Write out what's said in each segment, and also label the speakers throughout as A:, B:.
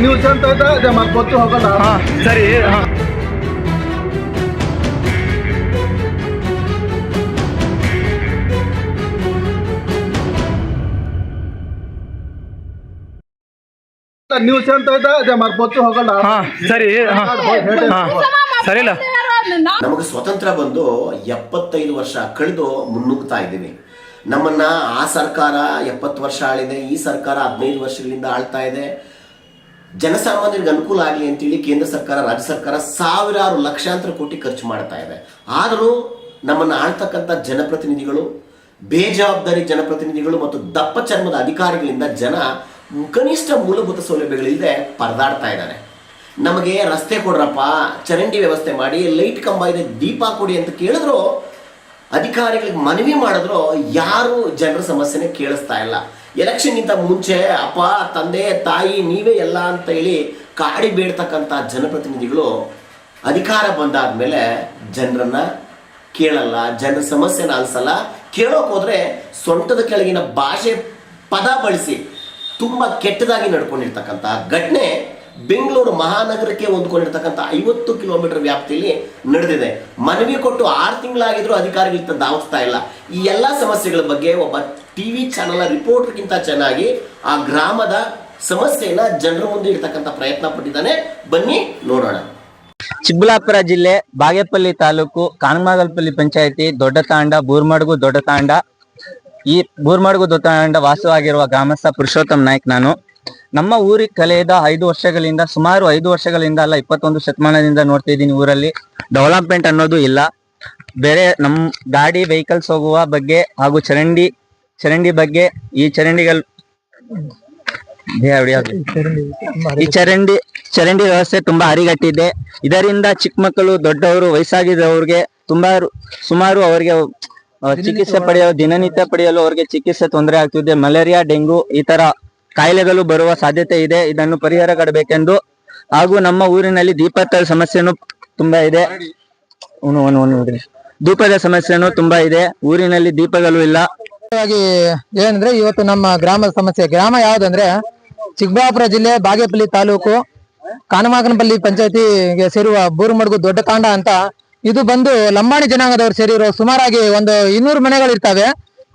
A: News ಅಂತ ಇದೆ ಅದೇ ಮತ್ತೆ ಗೊತ್ತು ಹೋಗಲ್ಲ
B: ಹಾ ಸರಿ ಹಾ.
A: ನ್ಯೂಸ್ ಅಂತ ಅದೇ ಮತ್ತೆ ಗೊತ್ತು ಹೋಗಲ್ಲ
B: ಹಾ ಸರಿ ಹಾ. ಹಾ ಸರಿಲ್ಲ.
C: ನಮಗೆ ಸ್ವತಂತ್ರ ಬಂದು ಎಪ್ಪತ್ತೈದು ವರ್ಷ ಕಳೆದು ಮುನ್ನುಗ್ತಾ ಇದ್ದೀವಿ. ನಮ್ಮನ್ನ ಆ ಸರ್ಕಾರ ಎಪ್ಪತ್ತು ವರ್ಷ ಆಳಿದೆ ಈ ಸರ್ಕಾರ ಹದಿನೈದು ವರ್ಷಗಳಿಂದ ಆಳ್ತಾ ಇದೆ. ಜನಸಾಮಾನ್ಯರಿಗೆ ಅನುಕೂಲ ಆಗಲಿ ಅಂತೇಳಿ ಕೇಂದ್ರ ಸರ್ಕಾರ, ರಾಜ್ಯ ಸರ್ಕಾರ ಸಾವಿರಾರು ಲಕ್ಷಾಂತರ ಕೋಟಿ ಖರ್ಚು ಮಾಡ್ತಾ ಇದೆ. ಆದರೂ ನಮ್ಮನ್ನು ಆಳ್ತಕ್ಕಂಥ ಜನಪ್ರತಿನಿಧಿಗಳು, ಬೇಜವಾಬ್ದಾರಿ ಜನಪ್ರತಿನಿಧಿಗಳು ಮತ್ತು ದಪ್ಪ ಚರ್ಮದ ಅಧಿಕಾರಿಗಳಿಂದ ಜನ ಕನಿಷ್ಠ ಮೂಲಭೂತ ಸೌಲಭ್ಯಗಳಿಲ್ಲದೆ ಪರದಾಡ್ತಾ ಇದ್ದಾರೆ. ನಮಗೆ ರಸ್ತೆ ಕೊಡ್ರಪ್ಪ, ಚರಂಡಿ ವ್ಯವಸ್ಥೆ ಮಾಡಿ, ಲೈಟ್ ಕಂಬ ಇದೆ, ದೀಪ ಕೊಡಿ ಅಂತ ಕೇಳಿದ್ರು, ಅಧಿಕಾರಿಗಳಿಗೆ ಮನವಿ ಮಾಡಿದ್ರು ಯಾರು ಜನರ ಸಮಸ್ಯೆನೇ ಕೇಳಿಸ್ತಾ ಇಲ್ಲ. ಎಲೆಕ್ಷನ್ಗಿಂತ ಮುಂಚೆ ಅಪ್ಪ, ತಂದೆ, ತಾಯಿ, ನೀವೇ ಎಲ್ಲ ಅಂತ ಹೇಳಿ ಕಾಡಿ ಬೀಳ್ತಕ್ಕಂಥ ಜನಪ್ರತಿನಿಧಿಗಳು ಅಧಿಕಾರ ಬಂದಾದ ಮೇಲೆ ಜನರನ್ನ ಕೇಳಲ್ಲ ಜನರ ಸಮಸ್ಯೆನ ಅನ್ಸಲ್ಲ ಕೇಳೋಕ್ ಹೋದ್ರೆ ಸೊಂಟದ ಕೆಳಗಿನ ಭಾಷೆ ಪದ ಬಳಸಿ ತುಂಬಾ ಕೆಟ್ಟದಾಗಿ ನಡ್ಕೊಂಡಿರ್ತಕ್ಕಂಥ ಘಟನೆ ಬೆಂಗಳೂರು ಮಹಾನಗರಕ್ಕೆ ಹೊಂದ್ಕೊಂಡಿರ್ತಕ್ಕಂಥ ಐವತ್ತು ಕಿಲೋಮೀಟರ್ ವ್ಯಾಪ್ತಿಯಲ್ಲಿ ನಡೆದಿದೆ. ಮನವಿ ಕೊಟ್ಟು ಆರು ತಿಂಗಳಾಗಿದ್ರು ಅಧಿಕಾರಿಗಳಿಂದ ಧಾವಿಸ್ತಾ ಇಲ್ಲ. ಈ ಎಲ್ಲ ಸಮಸ್ಯೆಗಳ ಬಗ್ಗೆ ಒಬ್ಬ ಟಿವಿ ಚಾನಲ್ ರಿಪೋರ್ಟರ್ಗಿಂತ ಚೆನ್ನಾಗಿ ಆ ಗ್ರಾಮದ ಸಮಸ್ಯೆಯನ್ನ ಜನರ ಮುಂದೆ ಇಡ್ತಕ್ಕಂಥ ಪ್ರಯತ್ನ ಪಟ್ಟಿದ್ದಾನೆ. ಬನ್ನಿ ನೋಡೋಣ.
D: ಚಿಕ್ಕಬಳ್ಳಾಪುರ ಜಿಲ್ಲೆ ಬಾಗೇಪಲ್ಲಿ ತಾಲೂಕು ಕಾನಮಾಗಲ್ಪಲ್ಲಿ ಪಂಚಾಯತಿ ದೊಡ್ಡ ತಾಂಡ ಬೂರ್ಮಡ್ಗು ದೊಡ್ಡ ತಾಂಡ ಈ ಬೂರ್ಮಡ್ಗು ದೊಡ್ಡ ತಾಂಡ ವಾಸವಾಗಿರುವ ಗ್ರಾಮಸ್ಥ ಪುರುಷೋತ್ತಮ್ ನಾಯ್ಕ್ ನಾನು. ನಮ್ಮ ಊರಿಗೆ ಕಳೆದ ಐದು ವರ್ಷಗಳಿಂದ, ಸುಮಾರು ಐದು ವರ್ಷಗಳಿಂದ ಅಲ್ಲ, ಇಪ್ಪತ್ತೊಂದು ಶತಮಾನದಿಂದ ನೋಡ್ತಾ ಇದ್ದೀನಿ ಊರಲ್ಲಿ ಡೆವಲಪ್ಮೆಂಟ್ ಅನ್ನೋದು ಇಲ್ಲ. ಬೇರೆ ನಮ್ ಗಾಡಿ ವೆಹಿಕಲ್ಸ್ ಹೋಗುವ ಬಗ್ಗೆ ಹಾಗೂ ಚರಂಡಿ ಚರಂಡಿ ಬಗ್ಗೆ ಈ ಚರಂಡಿಗಳು. ಈ ಚರಂಡಿ ಚರಂಡಿ ವ್ಯವಸ್ಥೆ ತುಂಬಾ ಹರಿಗಟ್ಟಿದೆ ಇದರಿಂದ ಚಿಕ್ಕ ಮಕ್ಕಳು, ದೊಡ್ಡವರು, ವಯಸ್ಸಾಗಿದ್ದವ್ರಿಗೆ ತುಂಬಾ ಸುಮಾರು ಅವರಿಗೆ ಚಿಕಿತ್ಸೆ ಪಡೆಯಲು ದಿನನಿತ್ಯ ಪಡೆಯಲು ಅವರಿಗೆ ಚಿಕಿತ್ಸೆ ತೊಂದರೆ ಆಗ್ತಿದೆ. ಮಲೇರಿಯಾ, ಡೆಂಗು ಈ ತರ ಕಾಯಿಲೆಗಳು ಬರುವ ಸಾಧ್ಯತೆ ಇದೆ. ಇದನ್ನು ಪರಿಹಾರ ಕಡಬೇಕೆಂದು ಹಾಗೂ ನಮ್ಮ ಊರಿನಲ್ಲಿ ದೀಪದ ಸಮಸ್ಯೆನೂ ತುಂಬಾ ಇದೆ. ದೀಪದ ಸಮಸ್ಯೆನು ತುಂಬಾ ಇದೆ. ಊರಿನಲ್ಲಿ ದೀಪಗಳು ಇಲ್ಲ.
E: ಏನಂದ್ರೆ ಇವತ್ತು ನಮ್ಮ ಗ್ರಾಮದ ಸಮಸ್ಯೆ. ಗ್ರಾಮ ಯಾವ್ದಂದ್ರೆ ಚಿಕ್ಕಬಳ್ಳಾಪುರ ಜಿಲ್ಲೆ ಬಾಗೇಪಲ್ಲಿ ತಾಲೂಕು ಕಾನಮಾಕನಪಲ್ಲಿ ಪಂಚಾಯತಿಗೆ ಸೇರುವ ಬೂರುಮಡ್ಗು ದೊಡ್ಡ ತಾಂಡ ಅಂತ ಇದು ಬಂದು ಲಂಬಾಣಿ ಜನಾಂಗದವರು ಸೇರಿರೋ ಸುಮಾರಾಗಿ ಒಂದು ಇನ್ನೂರು ಮನೆಗಳಿರ್ತವೆ.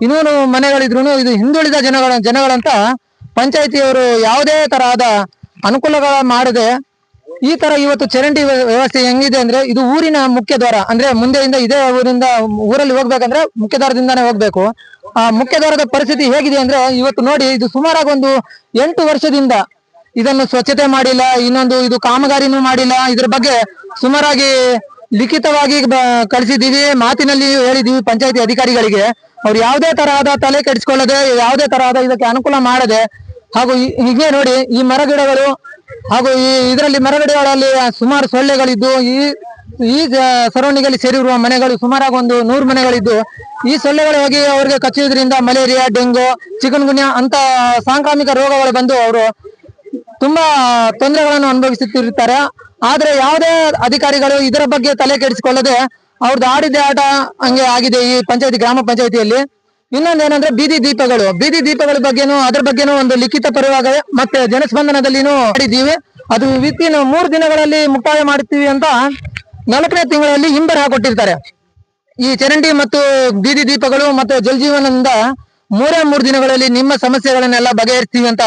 E: ಇನ್ನೂರು ಮನೆಗಳಿದ್ರು ಇದು ಹಿಂದುಳಿದ ಜನಗಳ ಜನಗಳಂತ ಪಂಚಾಯತಿಯವರು ಯಾವುದೇ ತರಹದ ಅನುಕೂಲಗಳ ಮಾಡದೆ ಈ ತರ ಇವತ್ತು ಚರಂಡಿ ವ್ಯ- ವ್ಯವಸ್ಥೆ ಹೆಂಗಿದೆ ಅಂದ್ರೆ ಇದು ಊರಿನ ಮುಖ್ಯ ದ್ವಾರ. ಅಂದ್ರೆ ಮುಂದೆಯಿಂದ ಇದೇ ಊರಿಂದ ಊರಲ್ಲಿ ಹೋಗ್ಬೇಕಂದ್ರೆ ಮುಖ್ಯ ದ್ವಾರದಿಂದಾನೇ ಹೋಗ್ಬೇಕು. ಆ ಮುಖ್ಯ ದ್ವಾರದ ಪರಿಸ್ಥಿತಿ ಹೇಗಿದೆ ಅಂದ್ರೆ ಇವತ್ತು ನೋಡಿ ಇದು ಸುಮಾರಾಗಿ ಒಂದು ಎಂಟು ವರ್ಷದಿಂದ ಇದನ್ನು ಸ್ವಚ್ಛತೆ ಮಾಡಿಲ್ಲ, ಇನ್ನೊಂದು ಇದು ಕಾಮಗಾರಿನೂ ಮಾಡಿಲ್ಲ. ಇದ್ರ ಬಗ್ಗೆ ಸುಮಾರಾಗಿ ಲಿಖಿತವಾಗಿ ಕಳಿಸಿದೀವಿ. ಮಾತಿನಲ್ಲಿ ಹೇಳಿದೀವಿ ಪಂಚಾಯತಿ ಅಧಿಕಾರಿಗಳಿಗೆ. ಅವ್ರು ಯಾವುದೇ ತರಹದ ತಲೆ ಕೆಡಿಸ್ಕೊಳ್ಳದೆ, ಯಾವುದೇ ತರಹದ ಇದಕ್ಕೆ ಅನುಕೂಲ ಮಾಡದೆ ಹಾಗೂ ಹೀಗೆ ನೋಡಿ ಈ ಮರಗಿಡಗಳು ಹಾಗೂ ಈ ಇದರಲ್ಲಿ ಮರಗಿಡಗಳಲ್ಲಿ ಸುಮಾರು ಸೊಳ್ಳೆಗಳಿದ್ದು, ಈ ಈ ಸರೌಂಡಿಂಗ್ ಸೇರಿರುವ ಮನೆಗಳು ಸುಮಾರಾಗಿ ಒಂದು ನೂರು ಮನೆಗಳಿದ್ದು, ಈ ಸೊಳ್ಳೆಗಳು ಹೋಗಿ ಅವರಿಗೆ ಕಚ್ಚುವುದರಿಂದ ಮಲೇರಿಯಾ ಡೆಂಗು ಚಿಕನ್ ಗುನ್ಯಾ ಅಂತ ಸಾಂಕ್ರಾಮಿಕ ರೋಗಗಳು ಬಂದು ಅವರು ತುಂಬಾ ತೊಂದರೆಗಳನ್ನು ಅನುಭವಿಸುತ್ತಿರುತ್ತಾರೆ. ಆದ್ರೆ ಯಾವುದೇ ಅಧಿಕಾರಿಗಳು ಇದರ ಬಗ್ಗೆ ತಲೆ ಕೆಡಿಸಿಕೊಳ್ಳದೆ ಅವ್ರದ್ದು ಆಡಿದ್ದೆ ಆಟ ಹಂಗೆ ಆಗಿದೆ ಈ ಪಂಚಾಯತಿ, ಗ್ರಾಮ ಪಂಚಾಯತಿಯಲ್ಲಿ. ಇನ್ನೊಂದೇನಂದ್ರೆ ಬೀದಿ ದೀಪಗಳು. ಬೀದಿ ದೀಪಗಳ ಬಗ್ಗೆನೂ ಅದ್ರ ಬಗ್ಗೆನೂ ಒಂದು ಲಿಖಿತ ಪರವಾಗ ಮತ್ತೆ ಜನಸ್ಪಂದನದಲ್ಲಿನೂ ಮಾಡಿದ್ದೀವಿ. ಅದು ವಿತಿನ್ ಮೂರು ದಿನಗಳಲ್ಲಿ ಮುಕ್ತಾಯ ಮಾಡುತ್ತೀವಿ ಅಂತ ನಾಲ್ಕನೇ ತಿಂಗಳಲ್ಲಿ ಹಿಂಬರ ಹಾಕೊಟ್ಟಿರ್ತಾರೆ ಈ ಚರಂಡಿ ಮತ್ತು ಬೀದಿ ದೀಪಗಳು ಮತ್ತು ಜಲಜೀವನದಿಂದ ಮೂರೇ ಮೂರು ದಿನಗಳಲ್ಲಿ ನಿಮ್ಮ ಸಮಸ್ಯೆಗಳನ್ನೆಲ್ಲ ಬಗೆಹರಿಸ್ತೀವಿ ಅಂತ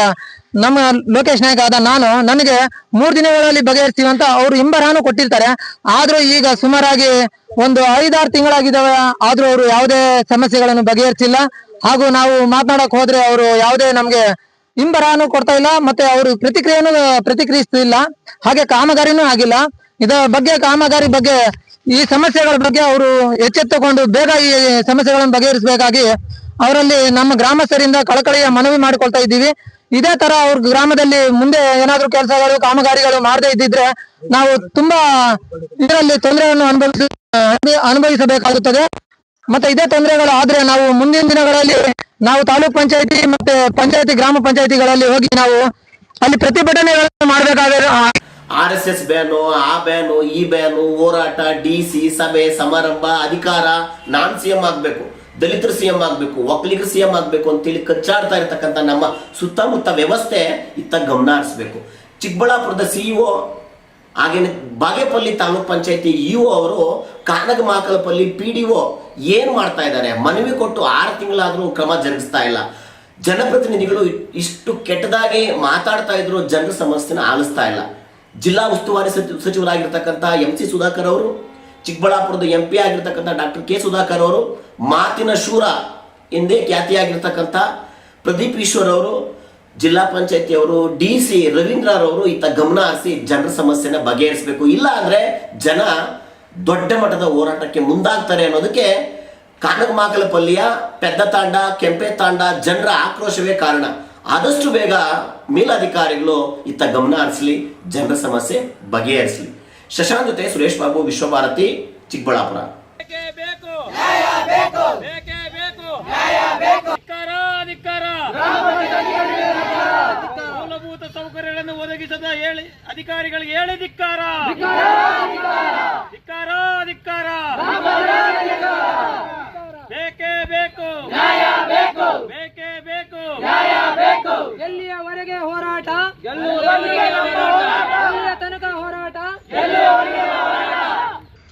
E: ನಮ್ಮ ಲೋಕೇಶ್ ನಾಯಕ ಆದ ನಾನು, ನನಗೆ ಮೂರು ದಿನಗಳಲ್ಲಿ ಬಗೆಹರಿಸ್ತೀವಿ ಅಂತ ಅವರು ಹಿಂಬರಹನು ಕೊಟ್ಟಿರ್ತಾರೆ. ಆದ್ರೂ ಈಗ ಸುಮಾರಾಗಿ ಒಂದು ಐದಾರು ತಿಂಗಳಾಗಿದ್ದಾವೆ. ಆದ್ರೂ ಅವರು ಯಾವುದೇ ಸಮಸ್ಯೆಗಳನ್ನು ಬಗೆಹರಿಸಿಲ್ಲ. ಹಾಗೂ ನಾವು ಮಾತನಾಡಕ್ ಹೋದ್ರೆ ಅವರು ಯಾವುದೇ ನಮ್ಗೆ ಹಿಂಬರಹನು ಕೊಡ್ತಾ ಇಲ್ಲ, ಮತ್ತೆ ಅವರು ಪ್ರತಿಕ್ರಿಯೆಯನ್ನು ಪ್ರತಿಕ್ರಿಯಿಸ್ತಿಲ್ಲ. ಹಾಗೆ ಕಾಮಗಾರಿನೂ ಆಗಿಲ್ಲ. ಇದರ ಬಗ್ಗೆ, ಕಾಮಗಾರಿ ಬಗ್ಗೆ, ಈ ಸಮಸ್ಯೆಗಳ ಬಗ್ಗೆ ಅವರು ಎಚ್ಚೆತ್ತುಕೊಂಡು ಬೇಗ ಈ ಸಮಸ್ಯೆಗಳನ್ನು ಬಗೆಹರಿಸಬೇಕಾಗಿ ಅವರಲ್ಲಿ ನಮ್ಮ ಗ್ರಾಮಸ್ಥರಿಂದ ಕಳಕಳಿಯ ಮನವಿ ಮಾಡಿಕೊಳ್ತಾ ಇದ್ದೀವಿ. ಇದೇ ತರ ಅವ್ರ ಗ್ರಾಮದಲ್ಲಿ ಮುಂದೆ ಏನಾದ್ರು ಕೆಲಸಗಳು ಕಾಮಗಾರಿಗಳು ಮಾಡದೇ ಇದ್ದಿದ್ರೆ ನಾವು ತುಂಬಾ ಇದರಲ್ಲಿ ತೊಂದರೆಯನ್ನು ಅನುಭವಿಸ ಅನುಭವಿಸಬೇಕಾಗುತ್ತದೆ. ಮತ್ತೆ ಇದೇ ತೊಂದರೆಗಳು ಆದ್ರೆ ನಾವು ಮುಂದಿನ ದಿನಗಳಲ್ಲಿ ನಾವು ತಾಲೂಕ್ ಪಂಚಾಯತಿ ಮತ್ತೆ ಪಂಚಾಯತಿ, ಗ್ರಾಮ ಪಂಚಾಯತಿಗಳಲ್ಲಿ ಹೋಗಿ ನಾವು ಅಲ್ಲಿ ಪ್ರತಿಭಟನೆಗಳನ್ನು ಮಾಡಬೇಕಾದ್ರೆ
C: ಆರ್ ಎಸ್ ಎಸ್ ಬ್ಯಾನು, ಆ ಬ್ಯಾನು, ಈ ಬ್ಯಾನು, ಹೋರಾಟ, ಡಿ ಸಿ, ಸಭೆ, ಸಮಾರಂಭ, ಅಧಿಕಾರ ನಾನ್ ಸಿಎಂ ಆಗ್ಬೇಕು. ದಲಿತರು ಸಿ ಎಂ ಆಗ್ಬೇಕು, ಒಕ್ಕಲಿಗರು ಸಿ ಎಂ ಆಗ್ಬೇಕು ಅಂತೇಳಿ ಕಚ್ಚಾಡ್ತಾ ಇರ್ತಕ್ಕಂಥ ನಮ್ಮ ಸುತ್ತಮುತ್ತ ವ್ಯವಸ್ಥೆ ಇತ್ತ ಗಮನ ಹರಿಸ್ಬೇಕು. ಚಿಕ್ಕಬಳ್ಳಾಪುರದ ಸಿಇಒ ಹಾಗೇನೆ ಬಾಗೇಪಲ್ಲಿ ತಾಲೂಕ್ ಪಂಚಾಯತಿ ಇಒ ಅವರು ಕಾನಗ ಮಾಕಲಪಲ್ಲಿ ಪಿ ಡಿ ಒ ಏನು ಮಾಡ್ತಾ ಇದ್ದಾರೆ? ಮನವಿ ಕೊಟ್ಟು ಆರು ತಿಂಗಳಾದರೂ ಕ್ರಮ ಜರುಗಿಸ್ತಾ ಇಲ್ಲ. ಜನಪ್ರತಿನಿಧಿಗಳು ಇಷ್ಟು ಕೆಟ್ಟದಾಗಿ ಮಾತಾಡ್ತಾ ಇದ್ರು ಜನರ ಸಮಸ್ಯೆನ ಆಲಿಸ್ತಾ ಇಲ್ಲ. ಜಿಲ್ಲಾ ಉಸ್ತುವಾರಿ ಸಚಿ- ಸಚಿವರಾಗಿರ್ತಕ್ಕಂಥ ಎಂ ಸಿ ಸುಧಾಕರ್ ಅವರು ಚಿಕ್ಕಬಳ್ಳಾಪುರದ ಎಂ ಪಿ ಆಗಿರ್ತಕ್ಕಂಥ ಡಾಕ್ಟರ್ ಕೆ ಸುಧಾಕರ್ ಅವರು, ಮಾತಿನ ಶೂರ ಎಂದೇ ಖ್ಯಾತಿಯಾಗಿರ್ತಕ್ಕಂಥ ಪ್ರದೀಪ್ ಈಶ್ವರ್ ಅವರು, ಜಿಲ್ಲಾ ಪಂಚಾಯತಿ ಅವರು, ಡಿ ಸಿ ರವೀಂದ್ರರವರು ಇತ್ತ ಗಮನ ಹರಿಸಿ ಜನರ ಸಮಸ್ಯೆನ ಬಗೆಹರಿಸಬೇಕು. ಇಲ್ಲ ಅಂದ್ರೆ ಜನ ದೊಡ್ಡ ಮಟ್ಟದ ಹೋರಾಟಕ್ಕೆ ಮುಂದಾಗ್ತಾರೆ ಅನ್ನೋದಕ್ಕೆ ಕಾನಗಮಾಕಲಪಲ್ಲಿಯ ಪೆದ್ದ ತಾಂಡ, ಕೆಂಪೆ ತಾಂಡ ಜನರ ಆಕ್ರೋಶವೇ ಕಾರಣ. ಆದಷ್ಟು ಬೇಗ ಮೇಲಧಿಕಾರಿಗಳು ಇತ್ತ ಗಮನ ಹರಿಸಲಿ, ಜನರ ಸಮಸ್ಯೆ ಬಗೆಹರಿಸಲಿ. ಶಶಾಂಕ್ ಜೊತೆ ಸುರೇಶ್ ಬಾಬು ವಿಶ್ವಭಾರತಿ ಚಿಕ್ಕಬಳ್ಳಾಪುರ.
F: ಬೇಕೇ ಬೇಕು. ನ್ಯಾಯ ಬೇಕು ಬೇಕೇ. ಬೇಕು ನ್ಯಾಯ ಬೇಕು ಧಿಕ್ಕಾರ ಧಿಕ್ಕಾರ. ಮೂಲಭೂತ ಸೌಕರ್ಯಗಳನ್ನು ಒದಗಿಸದ ಹೇಳಿ ಅಧಿಕಾರಿಗಳಿಗೆ ಹೇಳಿ ಧಿಕ್ಕಾರ. ಧಿಕ್ಕಾರ ಧಿಕ್ಕಾರ. ಬೇಕೇ ಬೇಕು. ನ್ಯಾಯ ಬೇಕು ಬೇಕೇ. ಬೇಕು ನ್ಯಾಯ ಬೇಕು
G: ಎಲ್ಲಿಯವರೆಗೆ ಹೋರಾಟ?